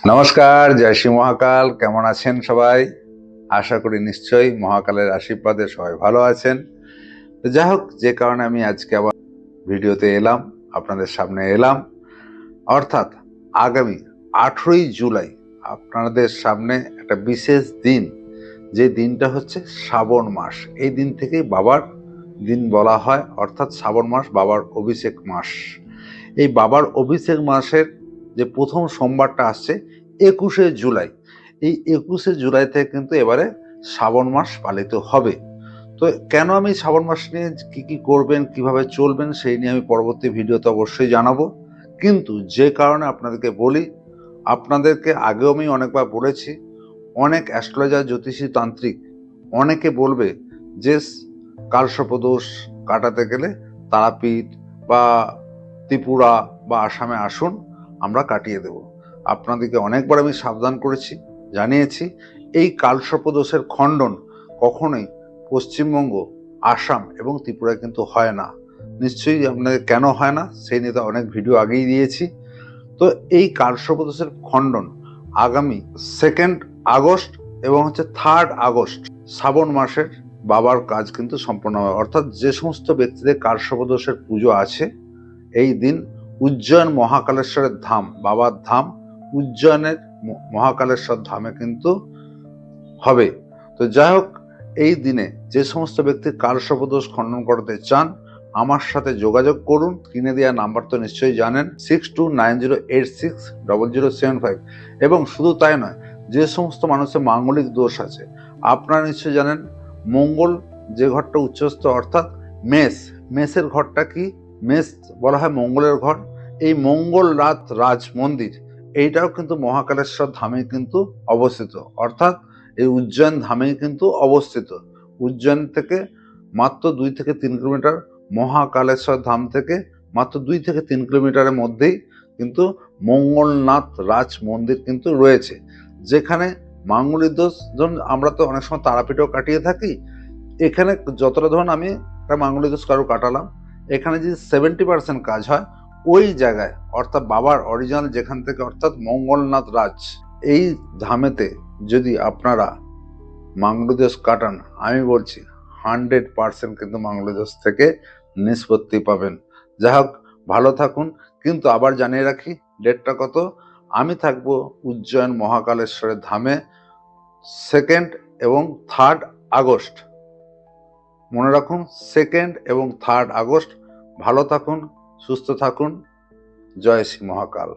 নমস্কার, জয় শ্রী মহাকাল। কেমন আছেন সবাই? আশা করি নিশ্চয়ই মহাকালের আশীর্বাদে সবাই ভালো আছেন। তো যাই হোক, যে কারণে আমি আজকে আবার ভিডিওতে এলাম, আপনাদের সামনে এলাম। অর্থাৎ আগামী আঠেরোই জুলাই আপনাদের সামনে একটা বিশেষ দিন, যে দিনটা হচ্ছে শ্রাবণ মাস। এই দিন থেকেই বাবার দিন বলা হয়, অর্থাৎ শ্রাবণ মাস বাবার অভিষেক মাস। এই বাবার অভিষেক মাসের যে প্রথম সোমবারটা আসছে, একুশে জুলাই। এই একুশে জুলাই থেকে কিন্তু এবারে শ্রাবণ মাস পালিত হবে। তো কেন আমি শ্রাবণ মাস নিয়ে কী কী করবেন, কীভাবে চলবেন, সেই নিয়ে আমি পরবর্তী ভিডিওতে অবশ্যই জানাব। কিন্তু যে কারণে আপনাদেরকে বলি, আপনাদেরকে আগেও আমি অনেকবার বলেছি, অনেক অ্যাস্ট্রোলজার, জ্যোতিষী, তান্ত্রিক অনেকে বলবে যে কালসর্পদোষ কাটাতে গেলে তারাপীঠ বা ত্রিপুরা বা আসামে আসুন আমরা কাটিয়ে দেব। আপনাদেরকে অনেকবার আমি সাবধান করেছি, জানিয়েছি, এই কালসর্পদোষের খণ্ডন কখনোই পশ্চিমবঙ্গ, আসাম এবং ত্রিপুরায় কিন্তু হয় না। নিশ্চয়ই আপনাদের কেন হয় না, সেই নিয়ে অনেক ভিডিও আগেই দিয়েছি। তো এই কালসর্পদোষের খণ্ডন আগামী সেকেন্ড আগস্ট এবং হচ্ছে থার্ড আগস্ট, শ্রাবণ মাসের বাবার কাজ কিন্তু সম্পন্ন হবে। অর্থাৎ যে সমস্ত ব্যক্তিদের কালসর্পদোষের পুজো আছে, এই দিন উজ্জয়ন মহাকালেশ্বরের ধাম, বাবার ধাম, উজ্জয়নের মহাকালেশ্বর ধামে কিন্তু হবে। তো যাই হোক এই দিনে যে সমস্ত ব্যক্তি কালসর্পদোষ খণ্ডন করতে চান, আমার সাথে যোগাযোগ করুন। কিনে দেওয়া নাম্বার তো নিশ্চয়ই জানেন six two nine zero eight six double zero seven five এবং শুধু তাই নয়, যে সমস্ত মানুষের মাঙ্গলিক দোষ আছে, আপনারা নিশ্চয়ই জানেন, মঙ্গল যে ঘরটা উচ্চস্থ, অর্থাৎ মেষ, মেষের ঘরটা কি? মেষ বলা হয় মঙ্গলের ঘর। এই মঙ্গল রাত রাজ মন্দির এইটাও কিন্তু মহাকালেশ্বর ধামে কিন্তু অবস্থিত। অর্থাৎ এই উজ্জয়ন ধামেই কিন্তু অবস্থিত। উজ্জয়ন থেকে মাত্র দুই থেকে তিন কিলোমিটার, মহাকালেশ্বর ধাম থেকে মাত্র দুই থেকে তিন কিলোমিটারের মধ্যেই কিন্তু মঙ্গলনাথ রাজ মন্দির কিন্তু রয়েছে। যেখানে মাঙ্গলিক দোষ, ধরুন আমরা তো অনেক সময় তারাপীঠও কাটিয়ে থাকি, এখানে যতটা ধরুন আমি একটা মাঙ্গলিক দোষ কারও কাটালাম, এখানে যদি সেভেন্টি পার্সেন্ট কাজ হয় ওই জায়গায়, অর্থাৎ বাবার অরিজিনাল যেখান থেকে, অর্থাৎ মঙ্গলনাথ রাজ, এই ধামেতে যদি আপনারা মাঙ্গলদোষ কাটান, আমি বলছি হান্ড্রেড পার্সেন্ট কিন্তু মাঙ্গলদোষ থেকে নিষ্পত্তি পাবেন। যাই হোক, ভালো থাকুন। কিন্তু আবার জানিয়ে রাখি, ডেটটা কত? আমি থাকব উজ্জয়ন মহাকালেশ্বরের ধামে সেকেন্ড এবং থার্ড আগস্ট। মনে রাখুন সেকেন্ড এবং থার্ড আগস্ট। ভালো থাকুন। সুস্থ থাকুন। জয় শ্রী মহাকাল।